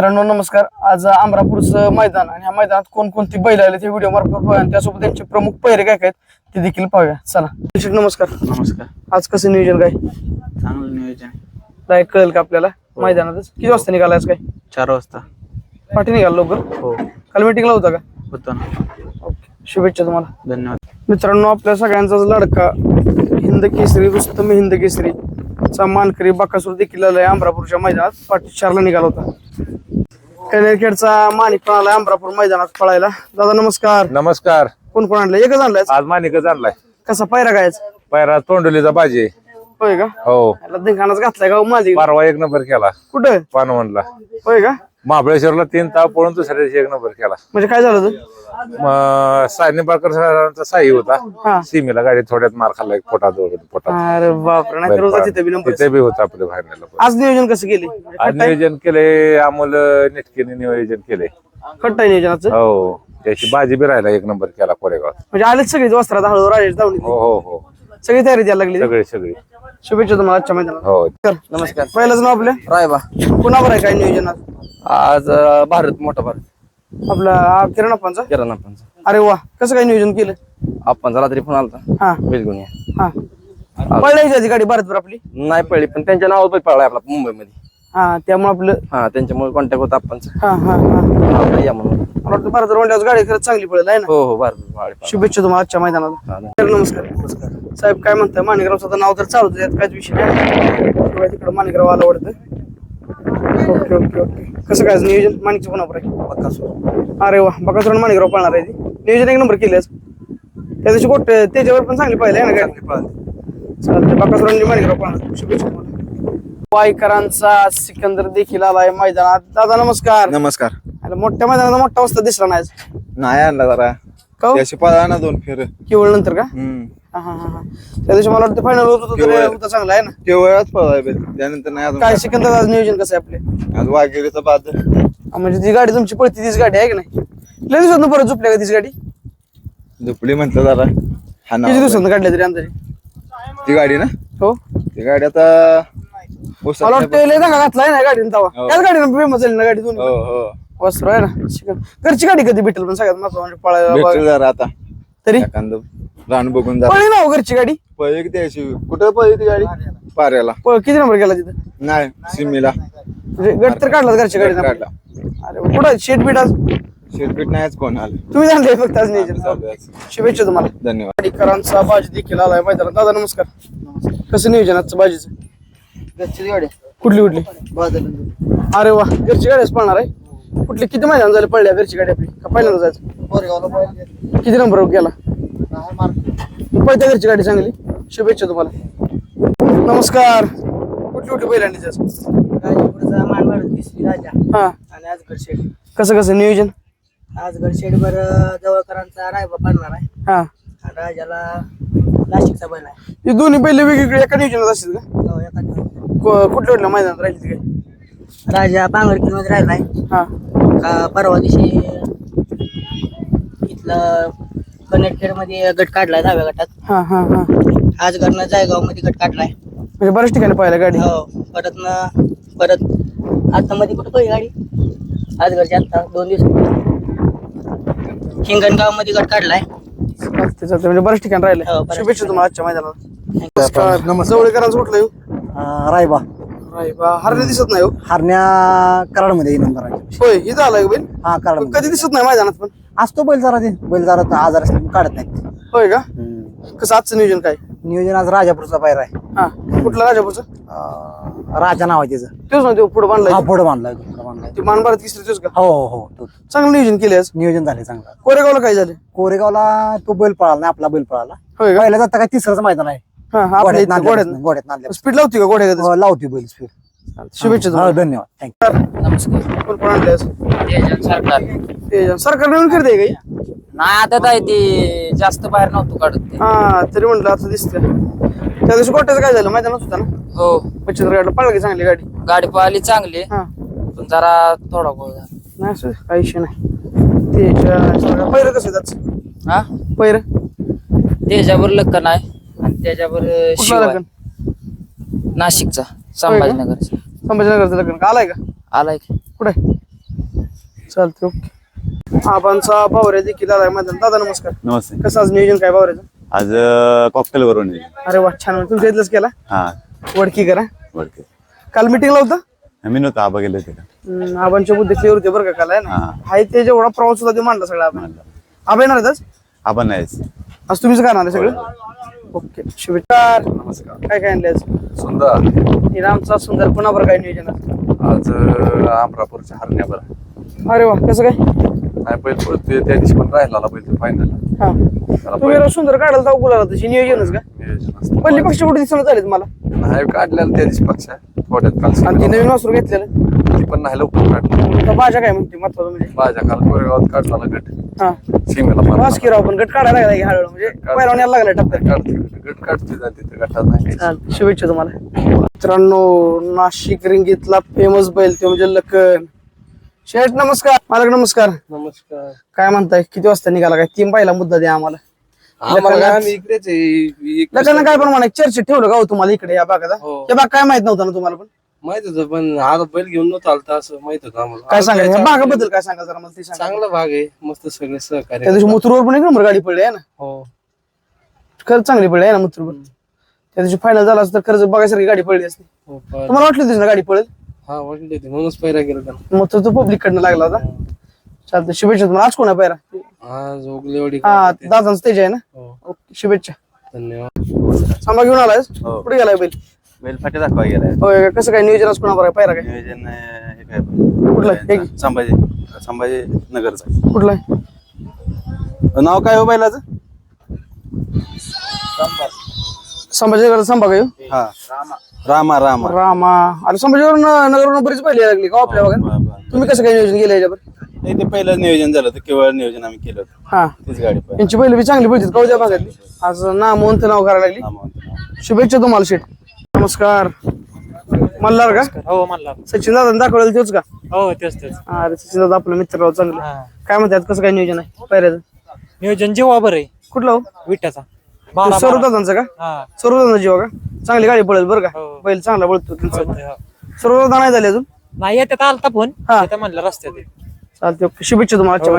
मित्रांनो नमस्कार. आज अमरापूरचं मैदान आणि ह्या मैदानात कोणकोणती बैल आले ते व्हिडिओ मार्फत पाहूया आणि त्यासोबत त्यांचे प्रमुख पैरे काय काय आहेत ते देखील पाहूया. चला. नमस्कार. नमस्कार. आज कसं नियोजन काय? चांगलं नियोजन काय कळेल का आपल्याला? मैदानातच. किती वाजता निघाला आज काय? चार वाजता. पाठी निघाला लवकर? हो. काल मीटिंगला होता का? होतो ना. ओके. शुभेच्छा तुम्हाला. धन्यवाद. मित्रांनो आपल्या सगळ्यांचाच लडका हिंद केसरी रुस्तम हिंद केसरी. चा मानकरी बाकासूर देखील आलाय अमरापूरच्या मैदानात. पाठी चारला निघाला होता. कनेरखेडचा माणिक पण आलाय अमरापूर मैदानात पळायला. दादा नमस्कार. नमस्कार. कोण कोण आणलं एकच आणलाय आज? मानिकच आणलाय. कसा पायरा गायचा पैरा तोंडलीचा भाजी होय का? हो. धिंगाणाच घातलाय का हो माझी परवा एक नंबर केला. कुठं? पानवणला. होय का? महाबळेश्वरला तीन ताव पळून दुसऱ्या दिवशी एक नंबर केला. म्हणजे काय झालं होतं मग साई निंबाळकर सरांचा साई हा. होता सीमेला गाडी थोड्यात मार खाल्ला एक पोटात अरे बापरे तिथे बी नंबर तिथे बी होता आपल्या बाहेर आज नियोजन कसं केले? आज नियोजन केले अमोल नेटकेने नियोजन केले. खट्टा नियोजनाचं? हो. त्याची बाजी बी राहिला एक नंबर केला कोरेगावात. म्हणजे आलेच सगळी वस्त्रात हळू राजेश धावणी हो हो हो. सगळी तयारी द्यायला लागली सगळे सगळे. शुभेच्छा तुम्हाला आजच्या मैदानात. हो. नमस्कार. पहिलंच नाव आपल्या रायबा. कुणावर आहे काय नियोजनात? आज अं, भारत मोठा भारत. आपला किरण अप्पांचा किराणा आपणचा अरे वा कसं काय नियोजन केलं? आपणचा रात्री फोन आलता. हा. बैल घेऊन या. हा. आधी गाडी भारतभर आपली? नाही पडली पण त्यांच्या नावावर बैल पळलाय आपला मुंबईमध्ये. हा त्यामुळे आपलं हा त्यांच्यामुळे कॉन्टॅक्ट होता आपणचा. हा हा हा. आपला या म्हणून. वाटतं भारतभर म्हणल्यावर गाडी खरंच चांगली पडेल आहे ना? हो हो भारत पाळला. शुभेच्छा तुम्हाला आजच्या मैदानाला. हा, नाही. तर नमस्कार. नमस्कार. साहेब काय म्हणताय? माणिकरावचं आता नाव तर चालूच यात काहीच विषय नाही. तिकडं माणिकराव आला वाटतं. Okay okay okay. कसं काय नियोजन? माणिकचं कोणावर आहे अरे वा बकासूर आणि माणिकराव पाळणार आहे ती. नियोजन एक नंबर केले आज. त्या दिवशी गोट त्याच्यावर पण चांगली आहे ना गाडी? चालते बकासूर आणि माणिकराव पाळणार. शुभेच्छा तुम्हाला. वाईकरांचा सिकंदर देखील आलाय मैदानात. दादा नमस्कार. नमस्कार. अरे मोठ्या मैदानात मोठा वाजता दिसला नाही आज. नाही आणला जरा. का हो? त्याशी पळा ना दोन फेर. केवळ नंतर का? हम्म. हा, हा, हा, हा. त्या दिवशी मला वाटतं फायनल होत होतं तर. होता चांगला आहे ना. केवळच पळाय बैल त्यानंतर नाही अजून काय सिकंदर आज नियोजन कसं आहे आपले? आज वाघेरीचा बाद. हा, म्हणजे ती गाडी तुमची पळती तीच गाडी आहे की नाही? लय दिवसात परत झोपल्या का तीच गाडी? किती झोपली म्हणतं जरा. हा ना दिवसात काढल्या तरी अंदाजे? ती गाडी ना? हो. ती गाडी आता मला वाटतं लय घातलाय ना गाडीने तवा. हो. त्याच गाडीनं फेमस झाली ना गाडी दोन्ही हो हो. वस्त्र आहे ना घरची गाडी कधी भेटेल पण सगळ्यात महत्वाचं म्हणजे जरा आता. तरी? एखादं रान बघून जा. पळली ना हो घरची गाडी. पळी किती अशी कुठं पळली ती गाडी? पाऱ्याला. पळ किती नंबर गेला तिथं? नाही सिमीला. म्हणजे गट तर काढला घरच्या गाडी काढला. अरे कुठं? शेट बीट आज शेटपीट नाहीच कोण आलं. तुम्ही जाणले फक्त आज नियोजन. चालू आहे. शुभेच्छा तुम्हाला. धन्यवाद. वाडीकरांचा बाजी देखील आलाय मैदानात. दादा नमस्कार. कसं नियोजन आजचं बाजीचं? कुठली कुठली? अरे वा घरची गाडीच पळणार आहे. कुठली किती मैदान झाले पडल्या घरची गाडी आपली? का पहिल्यांदा जायचं किती नंबर गेला? पळत्या घरची गाडी चांगली. शुभेच्छा तुम्हाला. नमस्कार. कुठली कुठली पहिल्यांदा जायचं हा आणि आज? गडशेड कसं कसं नियोजन? आज गडशेड वर जवळकरांचा रायबा पडणार आहे हा. आणि राजाला नाशिकचा बैल आहे हे दोन्ही पहिले वेगवेगळे एका नियोजनात असतील का? तो एका दिवशी. को- कुठल्या कुठल्या मैदानात राहिली ती काय राजा पांगरकी मध्ये राहिलाय हा. का परवा दिवशी इथलं कनेक्टेडमध्ये गट काढलाय दहाव्या गटात. हा हा हा. आज घरनं जायगावमध्ये गट काढलाय म्हणजे बऱ्याच ठिकाणी पाहिलं गाडी. हो परत न परत आता मध्ये कुठं पहिली गाडी? आज घरची आता दोन दिवस. हिंगणगावमध्ये गट काढलाय म्हणजे बऱ्याच ठिकाणी राहिले हो, बऱ्याच शुभेच्छा तुम्हाला आजच्या मैदानात नमस्कार. जवळकरांचं कुठलं येऊ रायबा. राय बा हरणे दिसत नाही हो? हरण्या कराडमध्ये नंबर आहे. होय इथं आलाय बैल हा कधी दिसत नाही मैदानात पण? असतो बैल जरा ते बैल जरा तर आजार असल्यामुळे काढत नाहीत. होय का? कसं आजचं नियोजन काय? नियोजन आज राजापूरचा पायरा आहे. हा कुठलं राजापूरचं? अं, राजा नाव आहे त्याचं. तेच ना ते पुढे हा बांधलाय पुढं बांधलाय तो, पुढं बांधलाय. ते मान भारत किसरी तेच का? हो हो हो तो चांगलं नियोजन केले आज? नियोजन झाले चांगलं. कोरेगावला काय झालं? कोरेगावला तो बैल पळाला नाही आपला बैल पळाला. होय का? पहिल्या जाता काय तिसरंच मैदान आहे. हा हा आपल्या गोड्यात इथलं नांदल्या गोड्यात गोड्यात स्पीड लावती का गोड्या हो, लावती बैल स्पीड शुभेच्छा तुम्हाला. धन्यवाद. थँक्यू नमस्कार. कोण कोण आणले आज सरकार ते सरकार नवीन करते काही नाही आता काय ते. जास्त बाहेर नव्हतो काढत हा तरी म्हटलं आता दिसते त्या दिवशी गोट्याचं काय झालं मैदानात होता ना? हो. पच्चीस गाडीला पळला की चांगली गाडी. गाडी पाहिली चांगली. हा. पण जरा थोडा गोळ झाला. नाही असं काही नाही. त्याच्या पहिलं कसं त्याच हा? पहिलं त्याच्यावर लक्कन आहे आणि त्याच्यावर कुठला आहे. लग्न? नाशिकचा संभाजीनगरचा. संभाजीनगरचं लग्न का? आलाय का? आलाय की. कुठे? चालते ओके. आबांचा बावऱ्या देखील आलाय मैदान दादा नमस्कार. नमस्ते. कसं आज नियोजन काय बावऱ्याचं आज कॉकटेल वरून. अरे वा छान. तुमच्या इथलंच केला? हा. वडकी करा. वडके. काल मिटिंगला होता? मी नव्हतं आबा गेले होते. का हम्म, आबांच्या बुद्धी क्लिअर होते बरं का काल आहे ना? हा. हाय ते जेवढा प्रवास होता ते मांडला सगळा आपण आबा येणार आहेत आज? आबा नाहीच. आज तुम्हीच करणार आहे सगळं? ओके शुभेच्छा. नमस्कार. काय काय आणले आज सुंदर. आमचा सुंदर बरं काय नियोजन? आज अमरापूरच्या हरण्यावर अरे वा कसं काय? नाही बैल पळतोय त्या दिवशी पण राहिला बैल फायनल हा. त्याला तुम्ही सुंदर काढायला जाऊ गुलाला तशी नियोजनच का? नियोजन असतं. पहिली पक्ष कुठे दिसणं झाले तुम्हाला नाही काढलेलं त्या दिवशी पक्ष. थोड्यात काल आणि ती. नवीन वासरू घेतलेलं? ती पण नाही लवकर काढली. भाज्या काय म्हणते महत्वाचं म्हणजे? माझ्या काल कोरेगावात काढला गट. हा. सीमेला मारला. वास की राव पण गट काढायला लागला की हळूहळू म्हणजे यायला लागला टप्प्यात. काढते गट काढते जाते तिथे गटात नाही काही. चालतंय. शुभेच्छा तुम्हाला. मित्रांनो नाशिक रिंगीतला फेमस बैल ते म्हणजे लखन. शेठ नमस्कार. मालक नमस्कार. नमस्कार. काय म्हणताय? किती वाजता निघाला काय? तीन पहिला मुद्दा द्या आम्हाला. आम्हाला आम्ही इकडेच आहे. लखन काय पण म्हणा चर्चेत ठेवलं का हो तुम्हाला इकडे या भागात हो. या भाग काय माहीत नव्हतं ना तुम्हाला पण? माहीत होतं पण आता बैल घेऊन न चालतं असं माहीत होतं आम्हाला. काय त्याच्या- भागाबद्दल काय सांगा जरा मला ते सांगा. चांगला भाग आहे मस्त सगळे त्या सहकार्य दिवशी मुतूरवर पण एक नंबर गाडी पडली आहे ना? हो. खरंच चांगली पडली आहे ना मुतूरवर त्या दिवशी फायनल झाला असतं तर खरंच बघायसारखी गाडी पडली असती. हो पण- तुम्हाला वाटलं होती ना गाडी पडेल हा वाटले ते म्हणूनच पैरा गेला त्यांना मग तो पब्लिक कडनं लागला होता. चालतं शुभेच्छा तुम्हाला. आज कोण पायरा? आज ओगलेवाडी हा दादांचं स्टेज आहे ना? हो. ओके शुभेच्छा. धन्यवाद. सांबा घेऊन आलाय हो. कुठे गेलाय बैल? बैल फाटे दाखवा गेलाय. होय का? कसं काय नियोजन आज कोणावर आहे? पायरा काय? नियोजन अं, हे काय? कुठलं? आहे? हे. संभाजी संभाजी नगरचा. कुठला? आहे नाव काय हो बैलाचं? संभाजीनगर संभा काय हो? हा. रामा रामा. रामा. अरे संभाजीनगर नगरवरून बरीच पहिली लागली का आपल्या बरं, बरं. तुम्ही कसं काय नियोजन केलं याच्यावर? नाही ते पहिलं नियोजन झालं होतं केवळ नियोजन आम्ही केलं होतं. हा. तीच गाडी पाहिजे यांची पहिली बी चांगली पडतात का हो त्या भागातली आज ना मोहनचं नाव करायला लागली. शुभेच्छा तुम्हाला शेठ. नमस्कार. मल्हार का? हो म्हणला सचिन दादा दाखवलेलं तोच का? हो तेच तेच. अरे सचिन दादा आपला मित्र राव चांगलं काय म्हणतात कसं काय नियोजन आहे? पायऱ्याचं नियोजन जेव्हा बरं आहे. कुठलं हो? विट्याचा. बारा सर्व दादांचं का? हा. सर्व दादा जीवा का? चांगली गाडी पडेल बरं का? हो. बैल चांगला पळतो त्यांचा. चालतंय, हो. सर्व दादा नाही झाले अजून? नाही येतात आलता फोन. हा. येतं म्हणलं रस्त्यात. आहे. चालते शुभेच्छा तुम्हाला आजच्या